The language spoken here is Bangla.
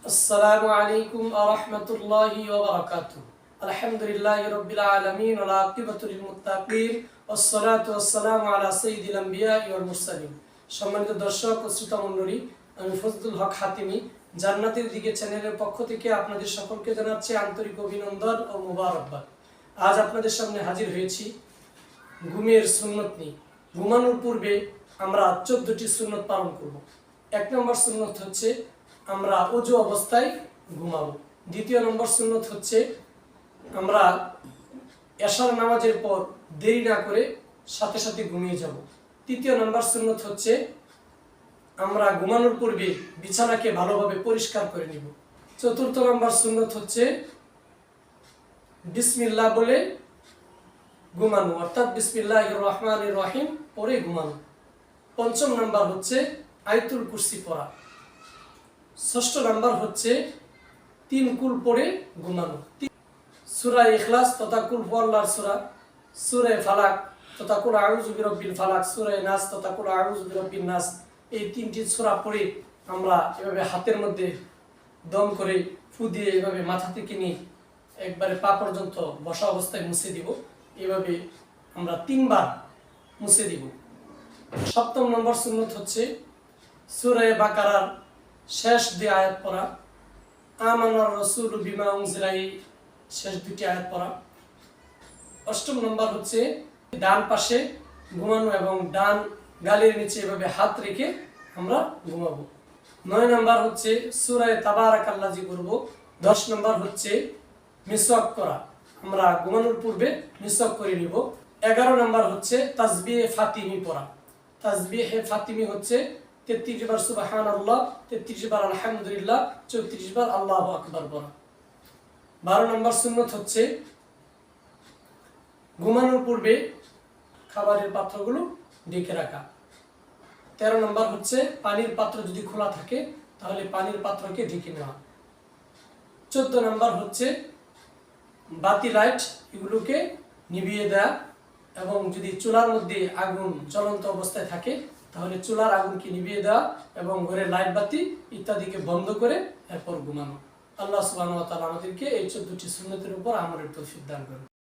السلام عليكم ورحمة الله وبركاته الحمد لله رب العالمين والعاقبة للمتقين والصلاة والسلام على سيد الأنبياء والمرسلين সম্মানিত দর্শক ও শ্রোতা মণ্ডলী আমি ফজলুল হক হাতিমি জান্নাতের দিকে চ্যানেলের পক্ষ থেকে আপনাদের সকলকে জানাচ্ছি আন্তরিক অভিনন্দন ও মুবারকবাদ আজ আপনাদের সামনে হাজির হয়েছি ঘুমের সুন্নত নিয়ে ঘুমানোর পূর্বে আমরা চোদ্দটি সুন্নত পালন করব এক নম্বর সুন্নত হচ্ছে আমরা অজু অবস্থায় ঘুমাবো। দ্বিতীয় নম্বর সুন্নত হচ্ছে আমরা এশার নামাজের পর দেরি না করে সাথে সাথে ঘুমিয়ে যাব। তৃতীয় নম্বর সুন্নত হচ্ছে আমরা ঘুমানোর পূর্বে বিছানাকে ভালোভাবে পরিষ্কার করে নিব। চতুর্থ নম্বর সুন্নত হচ্ছে বিসমিল্লাহ বলে ঘুমানো, অর্থাৎ বিসমিল্লাহ রহমান রহিম পরে ঘুমানো। পঞ্চম নাম্বার হচ্ছে আয়তুল কুরসি পড়া। ষষ্ঠ নাম্বার হচ্ছে তিন কুল পড়ে ঘুমানো। সুরা ইখলাস তথা কুল ফল্লার সুরা। সুরে ফালাক তথা কুল আউজ বিরব্বিল ফালাক, সুরে নাস তথা কুল আউজ বিরব্বিল নাস। এই তিনটি সুরা পড়ে আমরা এভাবে হাতের মধ্যে দম করে ফু দিয়ে এভাবে মাথা থেকে নিয়ে একবারে পা পর্যন্ত বসা অবস্থায় মুছে দিব। এভাবে আমরা তিনবার মুছে দিব। সপ্তম নম্বর সুন্নত হচ্ছে সুরে বাকারার শেষ দুই আয়াত পড়া। আমানার রসুল বিমা উংজিলাই শেষ দুটি আয়াত পড়া। অষ্টম নম্বর হচ্ছে ডান পাশে ঘুমানো এবং ডান গালের নিচে এভাবে হাত রেখে আমরা ঘুমাবো। নয় নম্বর হচ্ছে সুরায় তাবারাক আল্লাজি করব দশ নম্বর হচ্ছে মিসওয়াক করা। আমরা ঘুমানোর পূর্বে মিসওয়াক করে নিব। এগারো নম্বর হচ্ছে তাজবিহে ফাতিমি পড়া। তাজবিহে ফাতিমি হচ্ছে তেত্রিশ বার সুবাহান আল্লাহ তেত্রিশ বার আলহামদুলিল্লাহ, চৌত্রিশ বার আল্লাহ আকবর পড়া। বারো নম্বর সুন্নত হচ্ছে, ঘুমানোর পূর্বে খাবারের পাত্রগুলো ঢেকে রাখা। তেরো নম্বর হচ্ছে, পানির পাত্র যদি খোলা থাকে, তাহলে পানির পাত্রকে ঢেকে নেওয়া। চোদ্দ নম্বর হচ্ছে, বাতি লাইট এগুলোকে নিভিয়ে দেয়া এবং যদি চুলার মধ্যে আগুন জ্বলন্ত অবস্থায় থাকে তাহলে চুলার আগুনকে নিভিয়ে দেওয়া এবং ঘরের লাইট বাতি ইত্যাদিকে বন্ধ করে এরপর ঘুমানো। আল্লাহ সুবাহ আমাদেরকে এই চোদ্দটি সুন্নতির উপর আমার তৌফিক দান করুন।